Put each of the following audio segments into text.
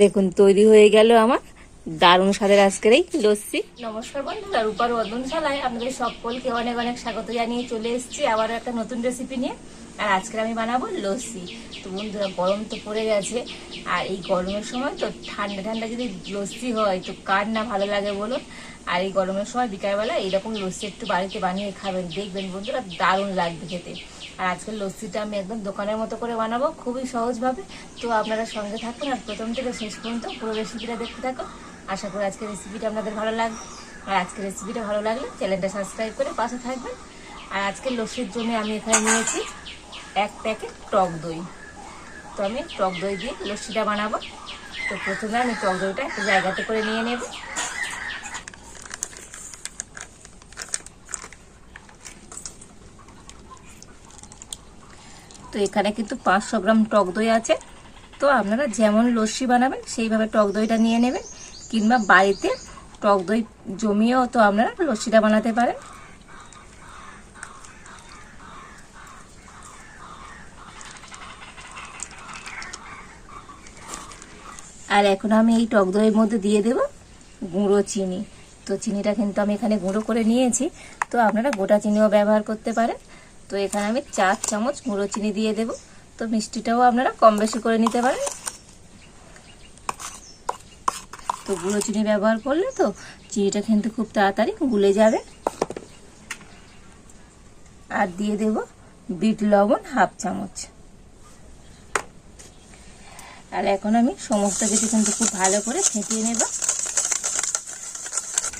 দেখুন, তৈরি হয়ে গেল আমার দারুণ স্বাদের আজকের এই লস্যি। নমস্কার বন্ধুরা, রূপার রন্ধনশালায় আপনাদের সকলকে অনেক অনেক স্বাগত জানিয়ে চলে এসেছি আবার একটা নতুন রেসিপি নিয়ে। আর আজকে আমি বানাবো লস্যি। তো বন্ধুরা, গরম তো পড়ে গেছে। আর এই গরমের সময় তো ঠান্ডা ঠান্ডা যদি লস্যি হয়, তো কার না ভালো লাগে বলুন? আর এই গরমের সময় বিকালবেলা এইরকম লস্যি একটু বাড়িতে বানিয়ে খাবেন। দেখবেন বন্ধুরা, দারুণ লাগবে খেতে। আর আজকের লস্যিটা আমি একদম দোকানের মতো করে বানাবো, খুবই সহজভাবে। তো আপনারা সঙ্গে থাকুন আর প্রথম থেকে শেষ পর্যন্ত পুরো রেসিপিটা দেখতে থাকুন। আশা করি আজকের রেসিপিটা আপনাদের ভালো লাগবে। আর আজকের রেসিপিটা ভালো লাগলে চ্যানেলটা সাবস্ক্রাইব করে পাশে থাকবেন। আর আজকের লস্যির জন্য আমি এখানে নিয়েছি এক প্যাকেট টক দই। তো আমি টক দই দিয়ে লস্যিটা বানাবো। তো প্রথমে আমি টক দইটা একটা জায়গাতে করে নিয়ে নেব। তো এখানে কিন্তু পাঁচশো গ্রাম টক দই আছে। তো আপনারা যেমন লস্যি বানাবেন, সেইভাবে টক দইটা নিয়ে নেবেন। কিংবা বাড়িতে টক দই জমিয়েও তো আপনারা লস্যিটা বানাতে পারেন। আর এখন আমি এই টক দইয়ের মধ্যে দিয়ে দেব গুঁড়ো চিনি। তো চিনিটা কিন্তু আমি এখানে গুঁড়ো করে নিয়েছি। তো আপনারা গোটা চিনিও ব্যবহার করতে পারেন। তো এখানে আমি চার চামচ গুঁড়ো চিনি দিয়ে দেব। তো মিষ্টিটাও আপনারা কম বেশি করে নিতে পারেন। তো গুঁড়ো চিনি ব্যবহার করলে তো চিনিটা কিন্তু খুব তাড়াতাড়ি গুলে যাবে। আর দিয়ে দেব বিট লবণ হাফ চামচ। আর এখন আমি সমস্ত কিছু কিন্তু খুব ভালো করে ফেটিয়ে নেব।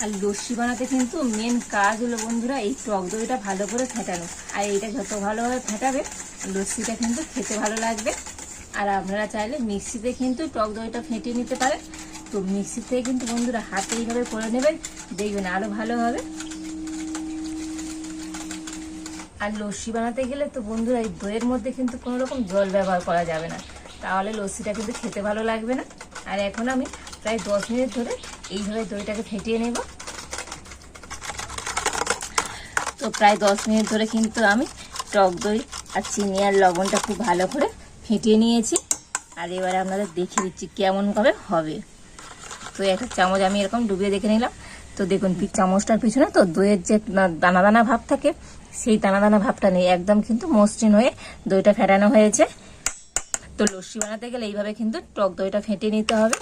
আর লস্যি বানাতে কিন্তু মেন কাজ হলো বন্ধুরা এই টক দইটা ভালো করে ফেটানো। আর এইটা যত ভালোভাবে ফেটাবে, লস্যিটা কিন্তু খেতে ভালো লাগবে। আর আপনারা চাইলে মিক্সিতে কিন্তু টক দইটা ফেটিয়ে নিতে পারেন। তো মিক্সি থেকে কিন্তু বন্ধুরা হাতে এইভাবে করে নেবেন, দেখবেন আরও ভালো হবে। আর লস্যি বানাতে গেলে তো বন্ধুরা এই দইয়ের মধ্যে কিন্তু কোনো রকম জল ব্যবহার করা যাবে না। তাহলে লস্যিটা কিন্তু খেতে ভালো লাগবে না। আর এখন আমি প্রায় দশ মিনিট ধরে এইভাবে দইটাকে ফেটিয়ে নেব। তো প্রায় দশ মিনিট ধরে কিন্তু আমি টক দই আর চিনি আর লবণটা খুব ভালো করে ফেটিয়ে নিয়েছি। আর এবারে আপনাদের দেখিয়ে দিচ্ছি কেমনভাবে হবে। তো একটা চামচ আমি এরকম ডুবিয়ে দেখে নিলাম। তো দেখুন চামচটার পিছনে তো দইয়ের যে দানা দানা ভাব থাকে, সেই দানা দানা ভাবটা নেই। একদম কিন্তু মসৃণ হয়ে দইটা ফেটানো হয়েছে। তো লস্যি বানাতে গেলে এইভাবে কিন্তু টক দইটা ফেটে নিতে হবে।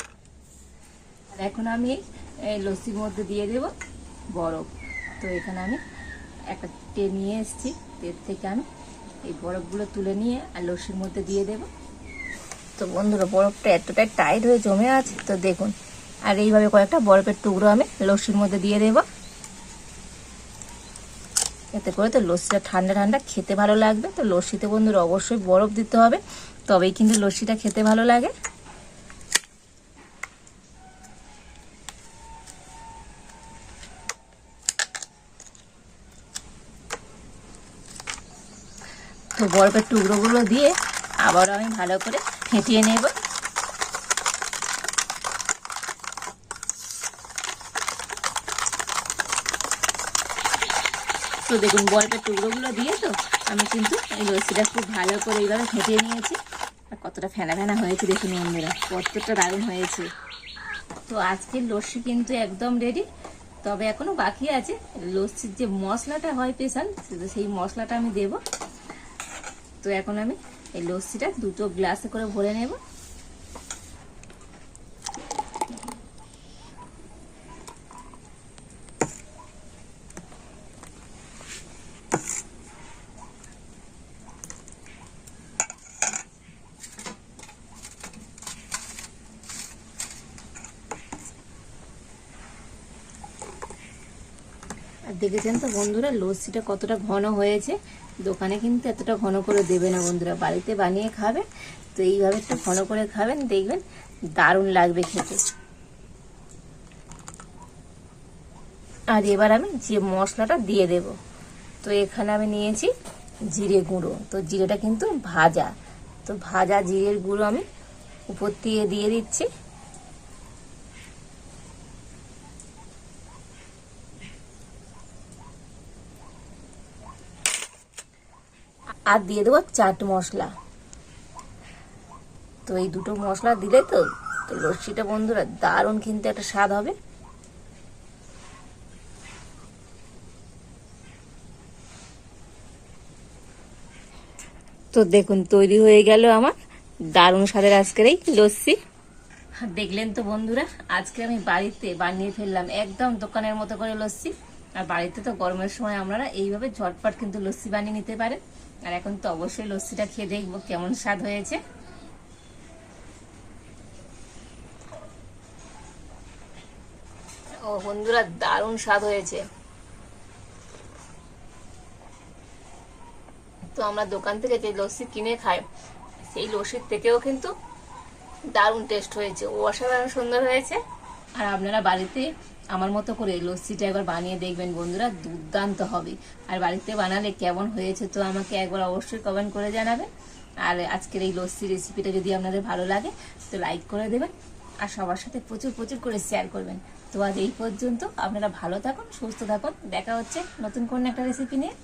আর এখন আমি এই লস্যির মধ্যে দিয়ে দেব বরফ। তো এখানে আমি একটা টে নিয়ে এসেছি। তের থেকে আমি এই বরফগুলো তুলে নিয়ে আর লস্যির মধ্যে দিয়ে দেব। তো বন্ধুরা, বরফটা এতটাই টাইট হয়ে জমে আছে, তো দেখুন। আর এইভাবে কয়েকটা বরফের টুকরো আমি লস্যির মধ্যে দিয়ে দেব। এতে করে তো লস্যিটা ঠান্ডা ঠান্ডা খেতে ভালো লাগবে। তো লস্যিতে বন্ধুরা অবশ্যই বরফ দিতে হবে। তবেই কিন্তু লস্যিটা খেতে ভালো লাগে। তো বরফের টুকরোগুলো দিয়ে আবারও আমি ভালো করে ফেটিয়ে নেব। তো দেখুন, বরফের টুকরোগুলো দিয়ে তো আমি কিন্তু এই লস্যিটা খুব ভালো করে এইভাবে ফেটিয়ে নিয়েছি। আর কতটা ফেনা ফেনা হয়েছে দেখুন বন্ধুরা, কতটা দারুণ হয়েছে। তো আজকের লস্যি কিন্তু একদম রেডি তবে এখনও বাকি আছে। লস্যির যে মশলাটা হয় স্পেশাল সেই মশলাটা আমি দেব। তো এখন আমি এই লস্যিটা দুটো গ্লাসে করে ভরে নেব। আর দেখেছেন তো বন্ধুরা, লস্যিটা কতটা ঘন হয়েছে। দোকানে কিন্তু এতটা ঘন করে দেবে না বন্ধুরা, বাড়িতে বানিয়ে খাবে। তো এইভাবে একটু ঘন করে খাবেন, দেখবেন দারুণ লাগবে খেতে। আর এবার আমি যে মশলাটা দিয়ে দেব, তো এখানে আমি নিয়েছি জিরে গুঁড়ো। তো জিরেটা কিন্তু ভাজা, তো ভাজা জিরের গুঁড়ো আমি উপর দিয়ে দিয়ে দিচ্ছি। আর দিয়ে দেবো চাট মশলা। তো এই দুটো মশলা দিলে তো তো লস্যিটা বন্ধুরা দারুণ কিন্তু একটা স্বাদ হবে। তো দেখুন, তৈরি হয়ে গেল আমার দারুণ স্বাদের আজকের এই লস্যি। দেখলেন তো বন্ধুরা, আজকে আমি বাড়িতে বানিয়ে ফেললাম একদম দোকানের মতো করে লস্যি। আর বাড়িতে তো গরমের সময় আপনারা এইভাবে ঝটপট কিন্তু লস্যি বানিয়ে নিতে পারেন। আর এখন তো অবশ্যই লস্যিটা খেয়ে দেখব কেমন স্বাদ হয়েছে। ও বন্ধুরা, দারুণ স্বাদ হয়েছে। তো আমরা দোকান থেকে যে লস্যি কিনে খাই, সেই লস্যির থেকেও কিন্তু দারুণ টেস্ট হয়েছে। ও অসাধারণ সুন্দর হয়েছে। আর আপনারা বাড়িতে আমার মতো করে লস্যিটা একবার বানিয়ে দেখবেন বন্ধুরা, দুর্দান্ত হবে। আর বাড়িতে বানালে কেমন হয়েছে তো আমাকে একবার অবশ্যই কমেন্ট করে জানাবেন। আর আজকের এই লস্যি রেসিপিটা যদি আপনাদের ভালো লাগে, তো লাইক করে দেবেন আর সবার সাথে প্রচুর প্রচুর করে শেয়ার করবেন। তো আজ এই পর্যন্ত আপনারা ভালো থাকুন, সুস্থ থাকুন। দেখা হচ্ছে নতুন কোন একটা রেসিপি নিয়ে।